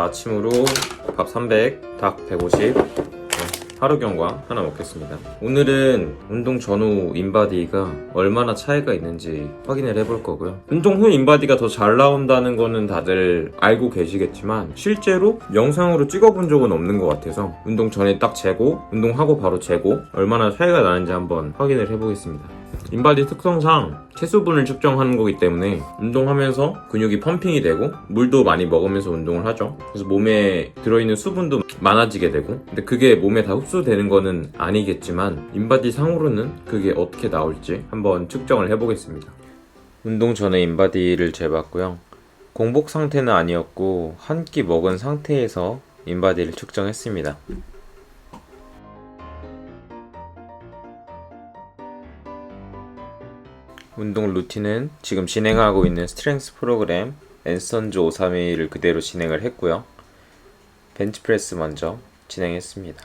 자, 아침으로 밥 300, 닭 150, 어, 하루 경과 하나 먹겠습니다. 오늘은 운동 전후 인바디가 얼마나 차이가 있는지 확인을 해볼 거고요. 운동 후 인바디가 더 잘 나온다는 거는 다들 알고 계시겠지만 실제로 영상으로 찍어본 적은 없는 것 같아서 운동 전에 딱 재고 운동하고 바로 재고 얼마나 차이가 나는지 한번 확인을 해보겠습니다. 인바디 특성상 체수분을 측정하는 거기 때문에 운동하면서 근육이 펌핑이 되고 물도 많이 먹으면서 운동을 하죠. 그래서 몸에 들어있는 수분도 많아지게 되고 근데 그게 몸에 다 흡수되는 거는 아니겠지만 인바디 상으로는 그게 어떻게 나올지 한번 측정을 해보겠습니다. 운동 전에 인바디를 재봤고요. 공복 상태는 아니었고 한 끼 먹은 상태에서 인바디를 측정했습니다. 운동 루틴은 지금 진행하고 있는 스트렝스 프로그램 앤선즈 531을 그대로 진행을 했고요. 벤치프레스 먼저 진행했습니다.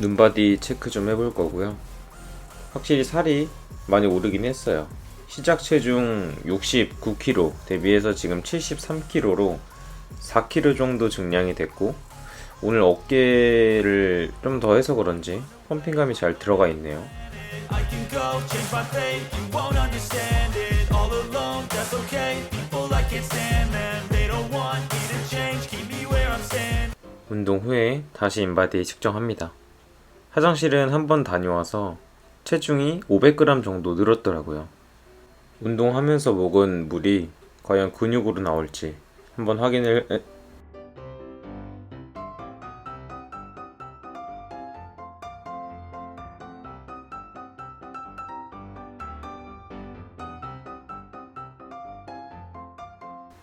눈바디 체크 좀 해볼 거고요. 확실히 살이 많이 오르긴 했어요. 시작 체중 69kg 대비해서 지금 73kg로 4kg 정도 증량이 됐고 오늘 어깨를 좀 더 해서 그런지 펌핑감이 잘 들어가 있네요. 운동 후에 다시 인바디 측정합니다. 화장실은 한 번 다녀와서 체중이 500g 정도 늘었더라고요. 운동하면서 먹은 물이 과연 근육으로 나올지 한번 확인을 에?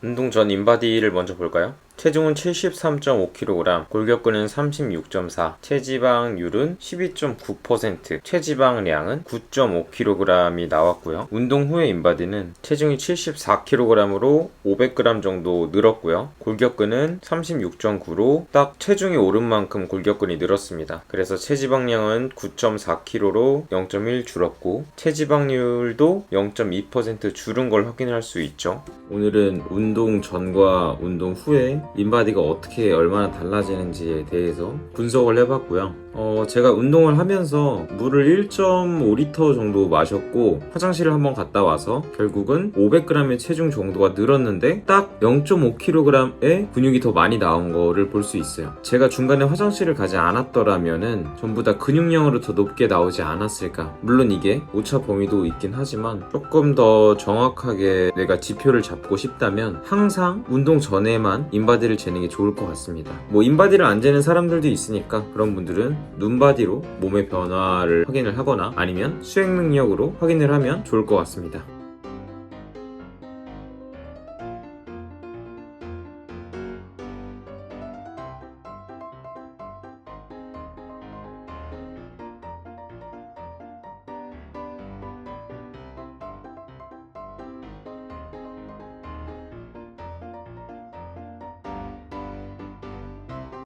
운동 전 인바디를 먼저 볼까요? 체중은 73.5kg, 골격근은 36.4, 체지방률은 12.9%, 체지방량은 9.5kg이 나왔고요. 운동 후의 인바디는 체중이 74kg으로 500g 정도 늘었고요. 골격근은 36.9로 딱 체중이 오른 만큼 골격근이 늘었습니다. 그래서 체지방량은 9.4kg로 0.1 줄었고 체지방률도 0.2% 줄은 걸 확인할 수 있죠. 오늘은 운동 전과 운동 후에 인바디가 어떻게 얼마나 달라지는지에 대해서 분석을 해봤고요. 어, 제가 운동을 하면서 물을 1.5리터 정도 마셨고 화장실을 한번 갔다 와서 결국은 500g의 체중 정도가 늘었는데 딱 0.5kg의 근육이 더 많이 나온 거를 볼 수 있어요. 제가 중간에 화장실을 가지 않았더라면은 전부 다 근육량으로 더 높게 나오지 않았을까. 물론 이게 오차 범위도 있긴 하지만 조금 더 정확하게 내가 지표를 잡고 싶다면 항상 운동 전에만 인바디를 재는 게 좋을 것 같습니다. 뭐 인바디를 안 재는 사람들도 있으니까 그런 분들은 눈바디로 몸의 변화를 확인을 하거나 아니면 수행 능력으로 확인을 하면 좋을 것 같습니다.